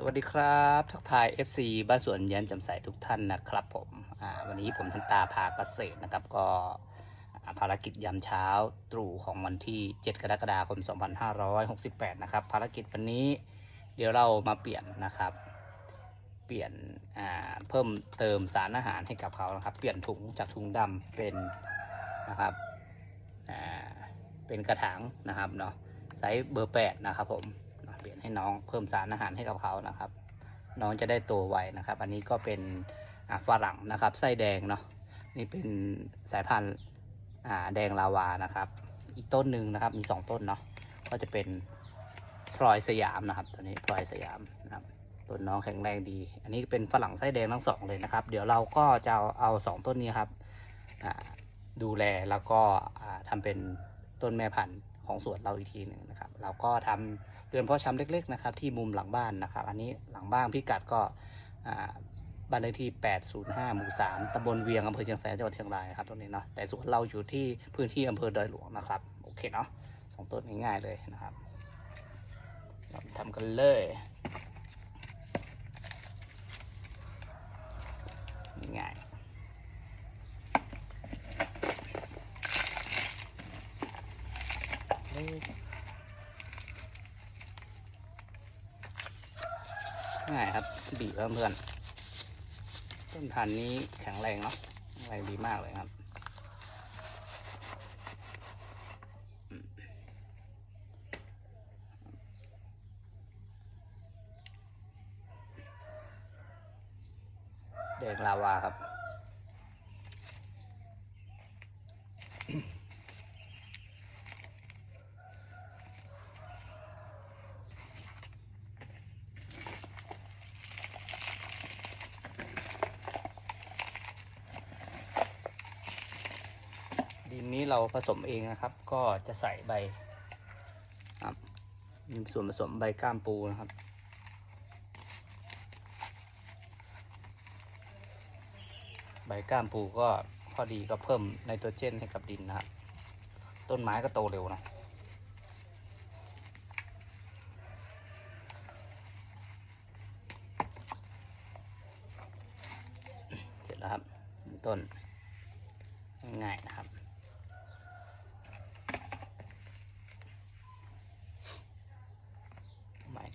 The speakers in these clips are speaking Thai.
สวัสดีครับ ทักทาย FC บ้านสวนยันจำใสทุกท่านนะครับผมวันนี้ผมทันตาพาเกษตรนะครับ ก็ภารกิจยามเช้าตรู่ของวันที่ 7 กรกฎาคม 2568 นะครับ ภารกิจวันนี้เดี๋ยวเรามาเปลี่ยนนะครับ เปลี่ยนเพิ่มเติมสารอาหารให้กับเขานะครับ เปลี่ยนถุงจากถุงดำเป็นนะครับเป็นกระถางนะครับเนาะไซส์เบอร์ 8 นะครับผม ลี่ยนให้น้องเพิ่มสารอาหารให้กับเขานะครับ น้องจะได้โตไวนะครับ อันนี้ก็เป็นฝรั่งนะครับ ไส้แดงเนาะนี่เป็นสายพันธุ์แดงลาวานะครับ อีกต้นหนึ่งนะครับมีสองต้นเนาะก็จะเป็นพลอยสยามนะครับตัวนี้พลอยสยามนะครับต้นน้องแข็งแรงดี อันนี้เป็นฝรั่งไส้แดงทั้งสองเลยนะครับ เดี๋ยวเราก็จะเอาสองต้นนี้ครับดูแลแล้วก็อ่าทำเป็นต้นแม่พันธุ์ของสวนเราอีกทีหนึ่งนะครับ เราก็ทำ เรือนเพาะชำเล็ก ๆ นะครับ ที่มุมหลังบ้านนะครับ อันนี้หลังบ้านพิกัดก็บ้านเลขที่ 805 หมู่ 3ตำบลเวียงอำเภอเชียงแสนจังหวัดเชียงรายครับตรงนี้เนาะแต่สวนเราอยู่ที่พื้นที่อำเภอดอยหลวงนะครับ โอเคเนาะสองต้นง่ายๆเลยนะครับ เราทำกันเลยง่ายๆเล็ก ง่ายครับบีบเพื่อนๆต้นพันธุ์นี้แข็งแรงเนาะแรงดีมากเลยครับแดงลาวาครับ นี้เราผสมเองนะครับ ก็จะใส่ใบครับมีส่วนผสมใบก้ามปูนะครับใบก้ามปูก็พอดีก็เพิ่มไนโตรเจนให้กับดินนะครับ ต้นไม้ก็โตเร็วนะเสร็จแล้วครับต้น ง่ายๆนะครับ หมาย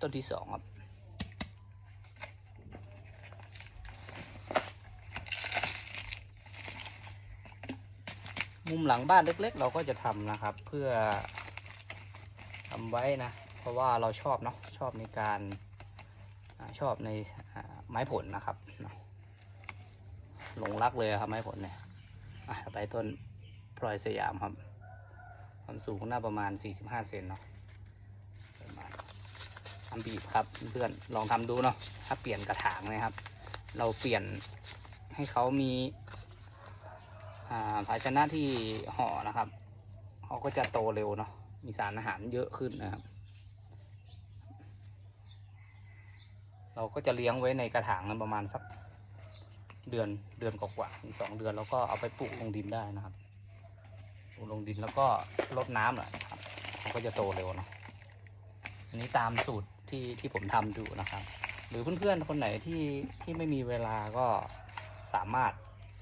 ต้นที่สองครับ มุมหลังบ้านเล็กๆ เราก็จะทำนะครับ เพื่อทำไว้นะ เพราะว่าเราชอบเนาะชอบในการชอบในไม้ผลนะครับหลงรักเลยครับไม้ผลเนี่ยไปต้นพลอยสยามครับ ความสูงน่าประมาณ 45 เซนเนาะประมาณทำ บีบครับเพื่อนลองทำดูเนาะถ้าเปลี่ยนกระถางนะครับ เราเปลี่ยนให้เขามีภาชนะที่ห่อนะครับเขาก็จะโตเร็วเนาะมีสารอาหารเยอะขึ้นนะครับ เราก็จะเลี้ยงไว้ในกระถางนั้นประมาณสักเดือนเดือนกว่าๆถึงสองเดือนแล้วก็เอาไปปลูกลงดินได้นะครับปลูกลงดินแล้วก็รดน้ำแหละครับมันก็จะโตเร็วเนาะ อันนี้ตามสูตรที่ที่ผมทำอยู่นะครับ หรือเพื่อนๆคนไหนที่ที่ไม่มีเวลาก็สามารถ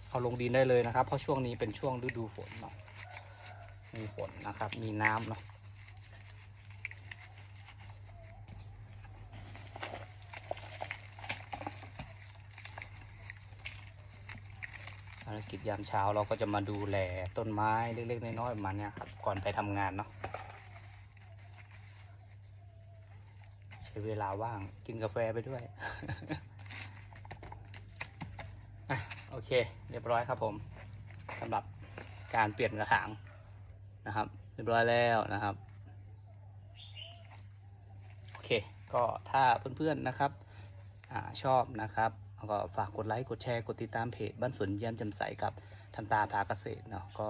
เอาลงดินได้เลยนะครับ เพราะช่วงนี้เป็นช่วงฤดูฝนเนาะมีฝนนะครับ มีน้ำเนาะภารกิจยามเช้าเราก็จะมาดูแลต้นไม้เล็กๆน้อยๆประมาณเนี้ยครับก่อนไปทำงานเนาะใช้ เวลาว่างกินกาแฟไปด้วยอะโอเค เรียบร้อยครับผมสำหรับการเปลี่ยนกระถางนะครับ เรียบร้อยแล้วนะครับ โอเค ก็ถ้าเพื่อนๆนะครับอชอบนะครับก็ฝากกดไลค์กดแชร์กดติดตามเพจบ้านสวนเยี่ยมจำใสกับทันตาพาเกษตรเนาะก็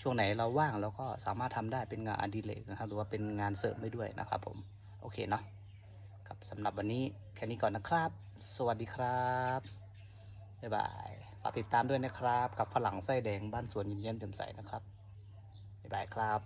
ช่วงไหนเราว่างเราก็สามารถทำได้เป็นงานอดิเรกนะครับ หรือว่าเป็นงานเสริมได้ด้วยนะครับผม โอเคเนาะ ครับสำหรับวันนี้แค่นี้ก่อนนะครับ สวัสดีครับบ๊ายบายฝากติดตามด้วยนะครับ กับฝรั่งไส้แดงบ้านสวนยิ้มเยี่ยมจำใสนะครับบ๊ายบายครับ